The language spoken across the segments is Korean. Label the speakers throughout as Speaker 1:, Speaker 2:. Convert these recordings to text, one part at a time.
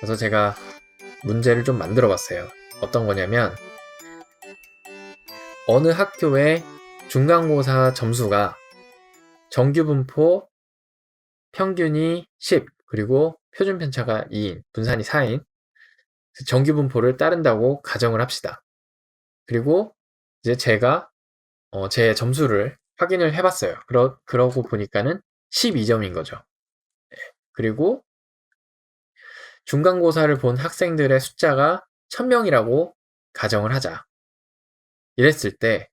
Speaker 1: 그래서 제가 문제를 좀 만들어 봤어요. 어떤 거냐면, 어느 학교의 중간고사 점수가 정규 분포 평균이 10, 그리고 표준 편차가 2인, 분산이 4인, 정규 분포를 따른다고 가정을 합시다. 그리고 이제 제가 어, 제 점수를 확인을 해봤어요. 그러, 그러고 보니까는 12점인 거죠. 네. 그리고 중간고사를 본 학생들의 숫자가 1000명이라고 가정을 하자. 이랬을 때,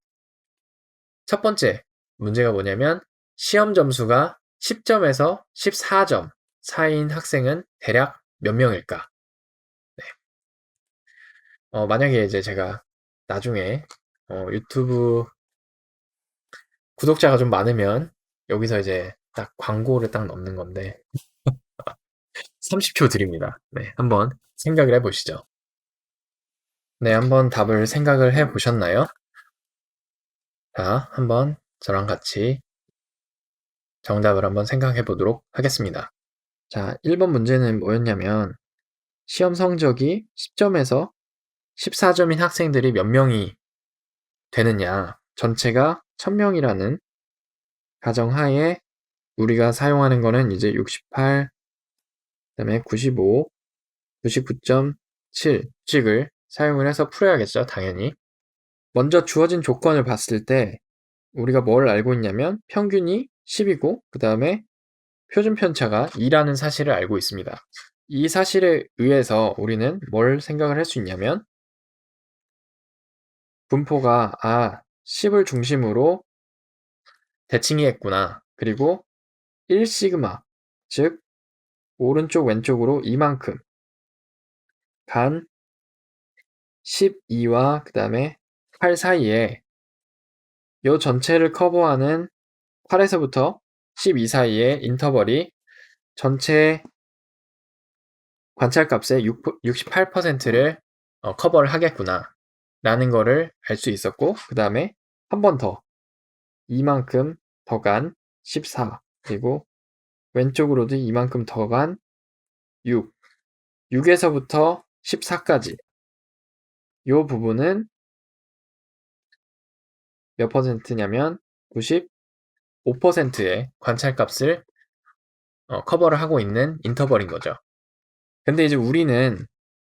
Speaker 1: 첫 번째 문제가 뭐냐면, 시험 점수가 10점에서 14점 사이인 학생은 대략 몇 명일까? 네. 어, 만약에 이제 제가 나중에 어, 유튜브 구독자가 좀 많으면 여기서 이제 딱 광고를 딱 넣는 건데 30초 드립니다. 네, 한번 생각을 해보시죠. 네, 한번 답을 생각을 해보셨나요? 자, 한번 저랑 같이 정답을 한번 생각해 보도록 하겠습니다. 자, 1번 문제는 뭐였냐면 시험 성적이 10점에서 14점인 학생들이 몇 명이 되느냐 전체가 1000명이라는 가정하에 우리가 사용하는 거는 이제 68, 그다음에 95, 99.7 씩을 사용을 해서 풀어야겠죠, 당연히. 먼저 주어진 조건을 봤을 때 우리가 뭘 알고 있냐면 평균이 10이고 그 다음에 표준 편차가 2라는 사실을 알고 있습니다. 이 사실에 의해서 우리는 뭘 생각을 할 수 있냐면 분포가 아 10을 중심으로 대칭이 했구나. 그리고 1시그마 즉 오른쪽 왼쪽으로 이만큼. 간 12와 그 다음에 8 사이에 요 전체를 커버하는 8에서부터 12 사이의 인터벌이 전체 관찰값의 68%를 어, 커버를 하겠구나 라는 거를 알 수 있었고 그 다음에 한 번 더 이만큼 더 간 14 그리고 왼쪽으로도 이만큼 더 간 6 6에서부터 14까지 이 부분은 몇 퍼센트냐면 95%의 관찰값을 어, 커버를 하고 있는 인터벌인 거죠. 근데 이제 우리는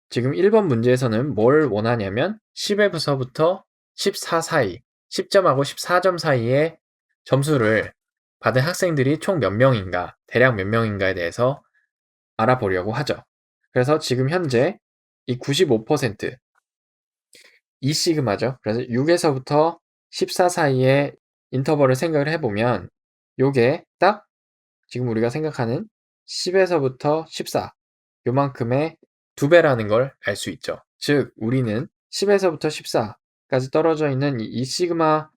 Speaker 1: 지금 1번 문제에서는 뭘 원하냐면 10에서부터 14 사이, 10점하고 14점 사이의 점수를 받은 학생들이 총 몇 명인가, 대략 몇 명인가에 대해서 알아보려고 하죠. 그래서 지금 현재 이 95%, 2시그마죠. 그래서 6에서부터 14 사이의 인터벌을 생각을 해보면 요게 딱 지금 우리가 생각하는 10에서부터 14 요만큼의 두 배라는 걸 알 수 있죠. 즉 우리는 10에서부터 14까지 떨어져 있는 이 시그마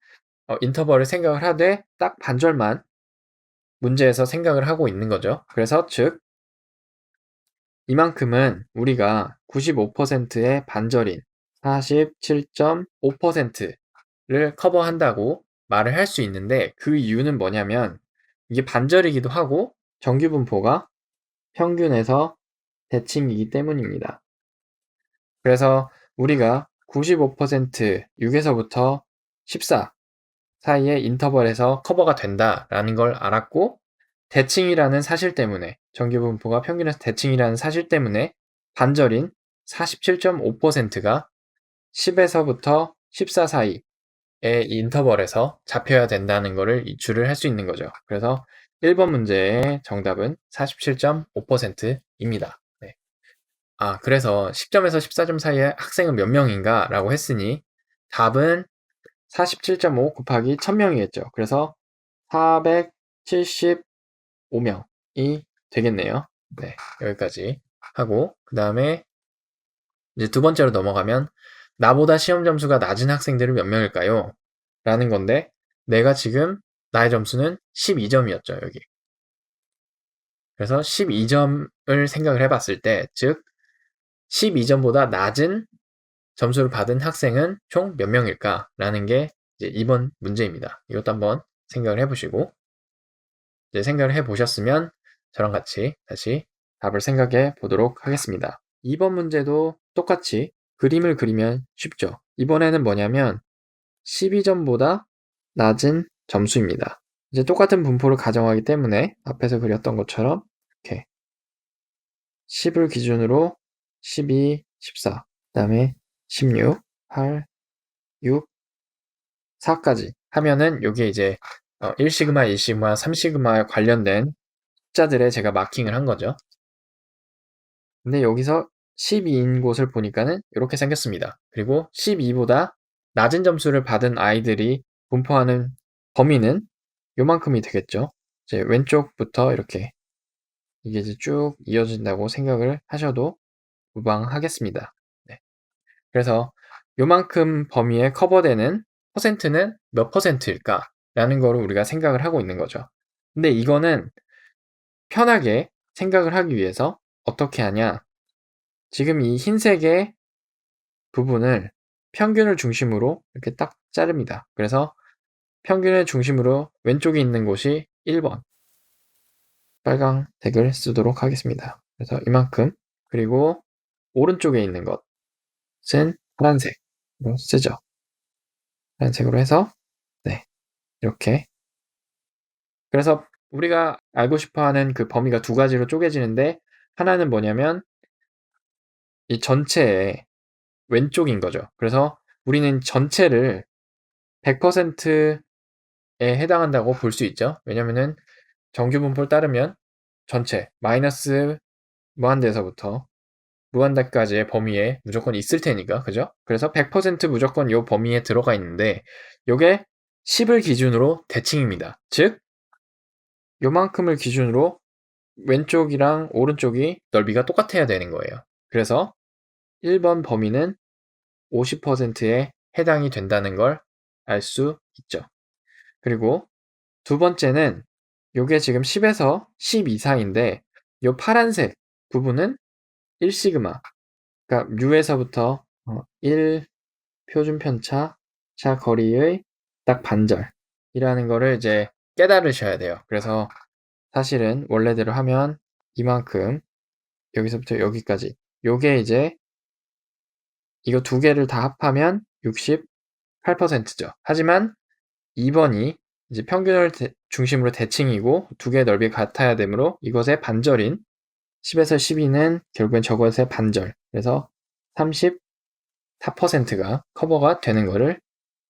Speaker 1: 어, 인터벌을 생각을 하되 딱 반절만 문제에서 생각을 하고 있는 거죠. 그래서 즉 이만큼은 우리가 95%의 반절인 47.5%를 커버한다고 말을 할 수 있는데 그 이유는 뭐냐면 이게 반절이기도 하고 정규 분포가 평균에서 대칭이기 때문입니다. 그래서 우리가 95% 6에서부터 14 사이의 인터벌에서 커버가 된다라는 걸 알았고 대칭이라는 사실 때문에 정규분포가 평균에서 대칭이라는 사실 때문에 반절인 47.5%가 10에서부터 14 사이의 인터벌에서 잡혀야 된다는 것을 이출을 할수 있는 거죠. 그래서 1번 문제의 정답은 47.5%입니다. 네. 아, 그래서 10점에서 14점 사이의 학생은 몇 명인가? 라고 했으니 답은 47.5 곱하기 1000명이겠죠. 그래서 475명이 되겠네요. 네, 여기까지 하고 그 다음에 이제 두 번째로 넘어가면 나보다 시험 점수가 낮은 학생들은 몇 명일까요? 라는 건데 내가 지금 나의 점수는 12점이었죠, 여기. 그래서 12점을 생각을 해봤을 때, 즉 12점보다 낮은 점수를 받은 학생은 총 몇 명일까? 라는 게 이제 이번 문제입니다. 이것도 한번 생각을 해보시고 이제 생각을 해 보셨으면 저랑 같이 다시 답을 생각해 보도록 하겠습니다. 2번 문제도 똑같이 그림을 그리면 쉽죠. 이번에는 뭐냐면 12점보다 낮은 점수입니다. 이제 똑같은 분포를 가정하기 때문에 앞에서 그렸던 것처럼 이렇게 10을 기준으로 12, 14, 그 다음에 16, 8, 6, 4까지 하면은 요게 이제 1시그마, 2시그마, 3시그마에 관련된 숫자들에 제가 마킹을 한 거죠. 근데 여기서 12인 곳을 보니까는 이렇게 생겼습니다. 그리고 12보다 낮은 점수를 받은 아이들이 분포하는 범위는 요만큼이 되겠죠. 이제 왼쪽부터 이렇게 이게 이제 쭉 이어진다고 생각을 하셔도 무방하겠습니다. 네. 그래서 요만큼 범위에 커버되는 퍼센트는 몇 퍼센트일까? 라는 거를 우리가 생각을 하고 있는 거죠. 근데 이거는 편하게 생각을 하기 위해서 어떻게 하냐? 지금 이 흰색의 부분을 평균을 중심으로 이렇게 딱 자릅니다. 그래서 평균을 중심으로 왼쪽에 있는 곳이 1번 빨강색을 쓰도록 하겠습니다. 그래서 이만큼 그리고 오른쪽에 있는 것 은 파란색으로 쓰죠. 파란색으로 해서 네 이렇게 그래서 우리가 알고 싶어하는 그 범위가 두 가지로 쪼개지는데 하나는 뭐냐면 이 전체의 왼쪽인 거죠. 그래서 우리는 전체를 100%에 해당한다고 볼 수 있죠. 왜냐면은 정규 분포를 따르면 전체 마이너스 무한대에서부터 무한대까지의 범위에 무조건 있을 테니까 그죠? 그래서 100% 무조건 이 범위에 들어가 있는데 요게 10을 기준으로 대칭입니다. 즉 요만큼을 기준으로 왼쪽이랑 오른쪽이 넓이가 똑같아야 되는 거예요. 그래서 1번 범위는 50%에 해당이 된다는 걸 알 수 있죠. 그리고 두 번째는 요게 지금 10에서 10 이상인데 요 파란색 부분은 1시그마 그러니까 U에서부터 1 표준 편차 차 거리의 딱 반절이라는 거를 이제 깨달으셔야 돼요. 그래서 사실은 원래대로 하면 이만큼 여기서부터 여기까지 요게 이제 이거 두 개를 다 합하면 68%죠. 하지만 2번이 이제 평균을 대, 중심으로 대칭이고 두 개의 넓이 같아야 되므로 이것의 반절인 10에서 12는 결국엔 저것의 반절. 그래서 34%가 커버가 되는 것을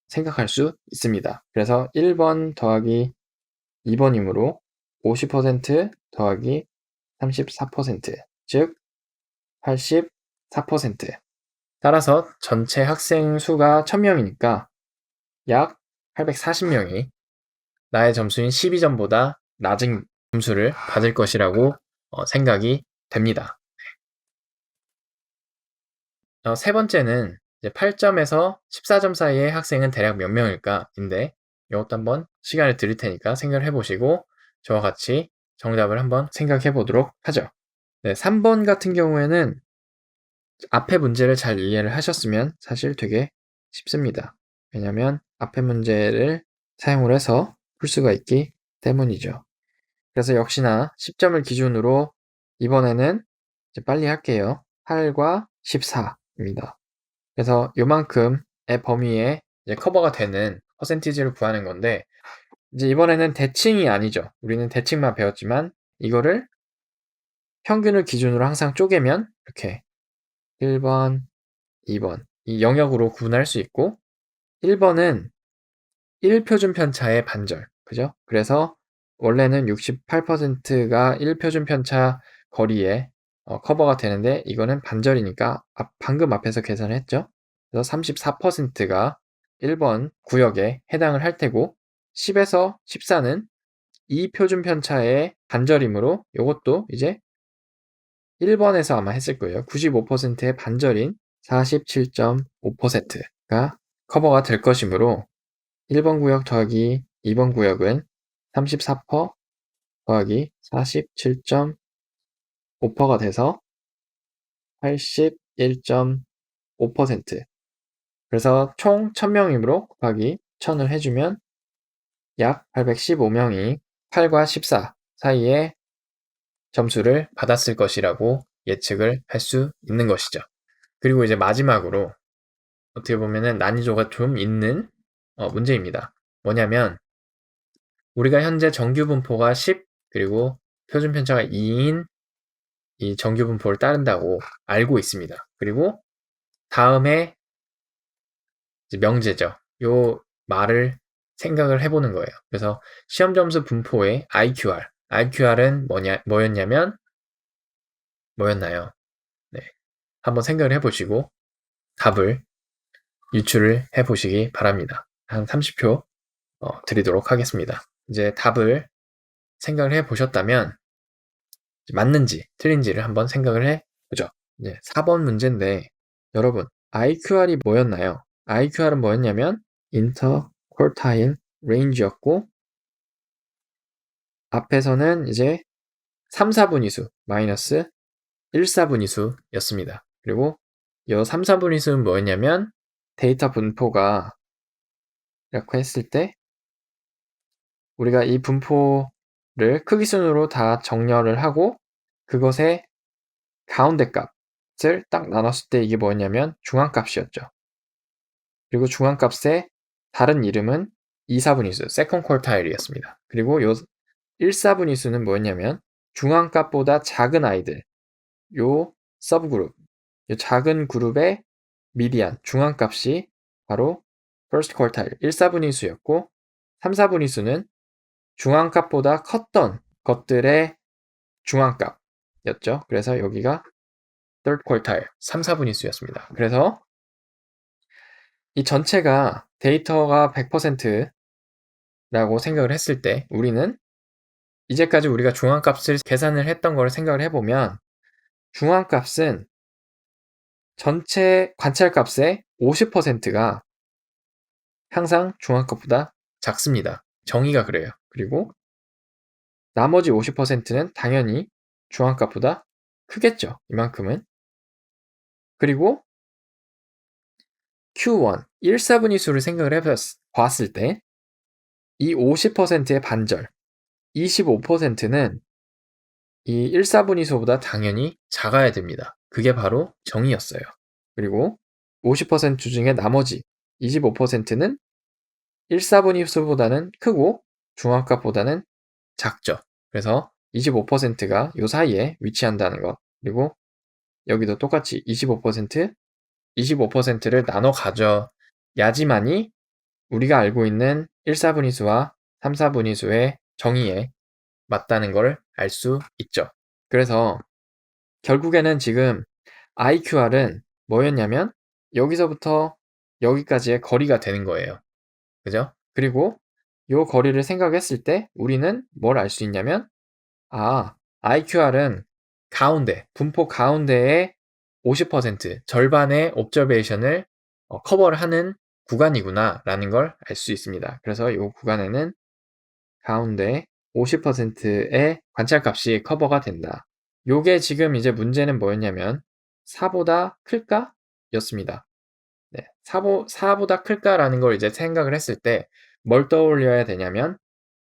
Speaker 1: 생각할 수 있습니다. 그래서 1번 더하기 2번이므로 50% 더하기 34%, 즉 84%. 따라서 전체 학생 수가 1000명이니까 약 840명이 나의 점수인 12점보다 낮은 점수를 받을 것이라고 어, 생각이 됩니다. 어, 세 번째는 8점에서 14점 사이의 학생은 대략 몇 명일까? 인데 이것도 한번 시간을 드릴 테니까 생각을 해보시고 저와 같이 정답을 한번 생각해 보도록 하죠. 네, 3번 같은 경우에는 앞에 문제를 잘 이해를 하셨으면 사실 되게 쉽습니다. 왜냐하면 앞에 문제를 사용을 해서 풀 수가 있기 때문이죠. 그래서 역시나 10점을 기준으로 이번에는 빨리 할게요. 8과 14입니다. 그래서 요만큼의 범위에 커버가 되는 퍼센티지를 구하는 건데 이제 이번에는 대칭이 아니죠. 우리는 대칭만 배웠지만 이거를 평균을 기준으로 항상 쪼개면 이렇게 1번, 2번 이 영역으로 구분할 수 있고 1번은 1표준 편차의 반절 그죠? 그래서 원래는 68%가 1표준 편차 거리에 어, 커버가 되는데 이거는 반절이니까 앞, 방금 앞에서 계산을 했죠. 그래서 34%가 1번 구역에 해당을 할 테고 10에서 14는 이 표준 편차의 반절이므로 이것도 이제 1번에서 아마 했을 거예요. 95%의 반절인 47.5%가 커버가 될 것이므로 1번 구역 더하기 2번 구역은 34% 더하기 47.5%가 돼서 81.5% 그래서 총 1000명이므로 곱하기 1000을 해주면 약 815명이 8과 14 사이에 점수를 받았을 것이라고 예측을 할 수 있는 것이죠. 그리고 이제 마지막으로 어떻게 보면은 난이도가 좀 있는 어, 문제입니다. 뭐냐면 우리가 현재 정규 분포가 10 그리고 표준 편차가 2인 이 정규 분포를 따른다고 알고 있습니다. 그리고 다음에 명제죠. 요 말을 생각을 해보는 거예요. 그래서 시험 점수 분포의 IQR, IQR은 뭐냐, 뭐였냐면 뭐였나요? 네, 한번 생각을 해보시고 답을 유출을 해보시기 바랍니다. 한 30초 어, 드리도록 하겠습니다. 이제 답을 생각을 해 보셨다면 맞는지 틀린지를 한번 생각을 해 보죠. 이제 4번 문제인데 여러분 IQR이 뭐였나요? IQR은 뭐였냐면 Interquartile Range였고 앞에서는 이제 3, 4분위수 마이너스 1, 4분위수였습니다. 그리고 이 3, 4분위수는 뭐였냐면 데이터 분포가 이렇게 했을 때 우리가 이 분포를 크기 순으로 다 정렬을 하고 그것의 가운데 값을 딱 나눴을 때 이게 뭐였냐면 중앙값이었죠. 그리고 중앙값의 다른 이름은 2, 4분위수, 세컨 퀄타일이었습니다. 그리고 요 1, 4분위수는 뭐였냐면 중앙값보다 작은 아이들, 요 서브그룹, 요 작은 그룹의 미디안, 중앙값이 바로 first quartile 1, 4분위수였고 3, 4분위수는 중앙값보다 컸던 것들의 중앙값이었죠. 그래서 여기가 third quartile 3, 4분위수였습니다. 그래서 이 전체가 데이터가 100%라고 생각을 했을 때 우리는 이제까지 우리가 중앙값을 계산을 했던 걸 생각을 해보면 중앙값은 전체 관찰값의 50%가 항상 중앙값보다 작습니다. 정의가 그래요. 그리고 나머지 50%는 당연히 중앙값보다 크겠죠. 이만큼은. 그리고 Q1, 1, 4분위수를 생각을 해봤을 때 이 50%의 반절, 25%는 이 1, 4분위수보다 당연히 작아야 됩니다. 그게 바로 정의였어요. 그리고 50% 중에 나머지 25%는 1, 4분위수보다는 크고 중앙값보다는 작죠. 그래서 25%가 이 사이에 위치한다는 것. 그리고 여기도 똑같이 25%, 25%를 나눠 가져야지만이 우리가 알고 있는 1, 4분위수와 3, 4분위수의 정의에 맞다는 걸 알 수 있죠. 그래서 결국에는 지금 IQR은 뭐였냐면 여기서부터 여기까지의 거리가 되는 거예요. 그죠? 그리고 이 거리를 생각했을 때 우리는 뭘 알 수 있냐면 아, IQR은 가운데, 분포 가운데에 50% 절반의 옵저베이션을 어, 커버를 하는 구간이구나 라는 걸 알 수 있습니다. 그래서 이 구간에는 가운데 50%의 관찰값이 커버가 된다. 요게 지금 이제 문제는 뭐였냐면 4보다 클까? 였습니다. 네, 4보, 4보다 클까라는 걸 이제 생각을 했을 때 뭘 떠올려야 되냐면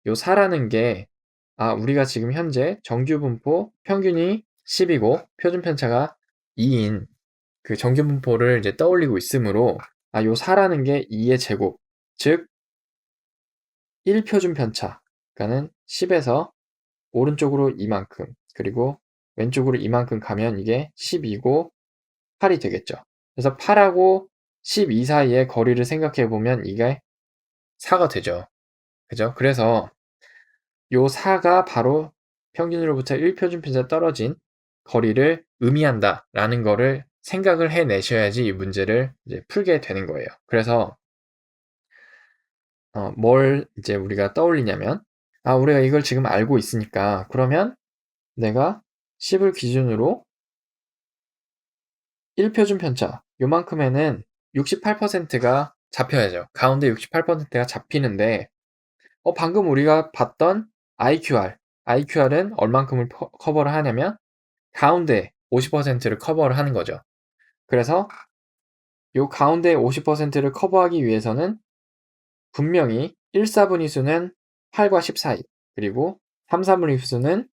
Speaker 1: 요 4라는 게 아, 우리가 지금 현재 정규 분포 평균이 10이고 표준 편차가 2인 그 정규 분포를 이제 떠올리고 있으므로 아, 요 4라는 게 2의 제곱, 즉 1표준 편차, 그러니까는 10에서 오른쪽으로 이만큼, 그리고 왼쪽으로 이만큼 가면 이게 12고 8이 되겠죠. 그래서 8하고 12 사이의 거리를 생각해 보면 이게 4가 되죠. 그죠? 그래서 요 4가 바로 평균으로부터 1표준 편차 떨어진 거리를 의미한다 라는 거를 생각을 해내셔야지 이 문제를 이제 풀게 되는 거예요. 그래서 어, 뭘 이제 우리가 떠올리냐면 아 우리가 이걸 지금 알고 있으니까 그러면 내가 10을 기준으로 1표준 편차 요만큼에는 68%가 잡혀야죠. 가운데 68%가 잡히는데 어, 방금 우리가 봤던 IQR IQR은 얼만큼을 커버를 하냐면 가운데 50%를 커버를 하는 거죠. 그래서 요 가운데 50%를 커버하기 위해서는 분명히 1, 4분위수는 8과 10 사이, 그리고 3, 4분의 수는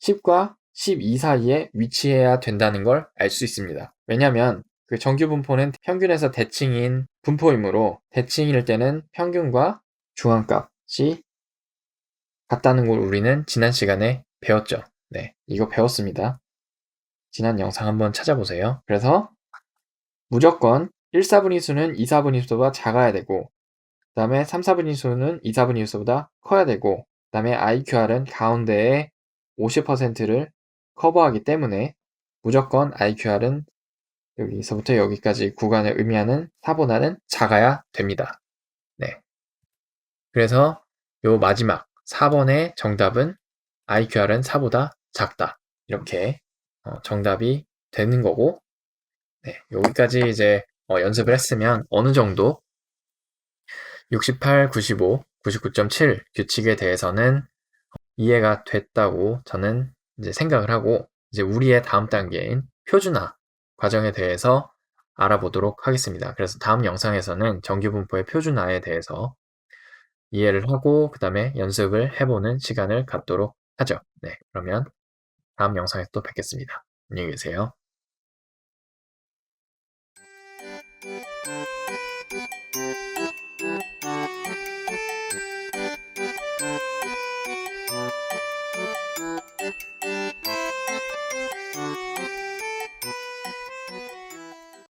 Speaker 1: 10과 12 사이에 위치해야 된다는 걸 알 수 있습니다. 왜냐하면 그 정규 분포는 평균에서 대칭인 분포이므로 대칭일 때는 평균과 중앙값이 같다는 걸 우리는 지난 시간에 배웠죠. 네, 이거 배웠습니다. 지난 영상 한번 찾아보세요. 그래서 무조건 1, 4분의 수는 2, 4분의 수보다 작아야 되고 그 다음에 3, 4분의 수는 2, 4분의 수보다 커야 되고 그 다음에 IQR은 가운데에 50%를 커버하기 때문에 무조건 IQR은 여기서부터 여기까지 구간을 의미하는 4보다는 작아야 됩니다. 네. 그래서 요 마지막 4번의 정답은 IQR은 4보다 작다. 이렇게 어, 정답이 되는 거고 네, 여기까지 이제 어, 연습을 했으면 어느 정도 68, 95, 99.7 규칙에 대해서는 이해가 됐다고 저는 이제 생각을 하고 이제 우리의 다음 단계인 표준화 과정에 대해서 알아보도록 하겠습니다. 그래서 다음 영상에서는 정규분포의 표준화에 대해서 이해를 하고 그 다음에 연습을 해보는 시간을 갖도록 하죠. 네, 그러면 다음 영상에서 또 뵙겠습니다. 안녕히 계세요.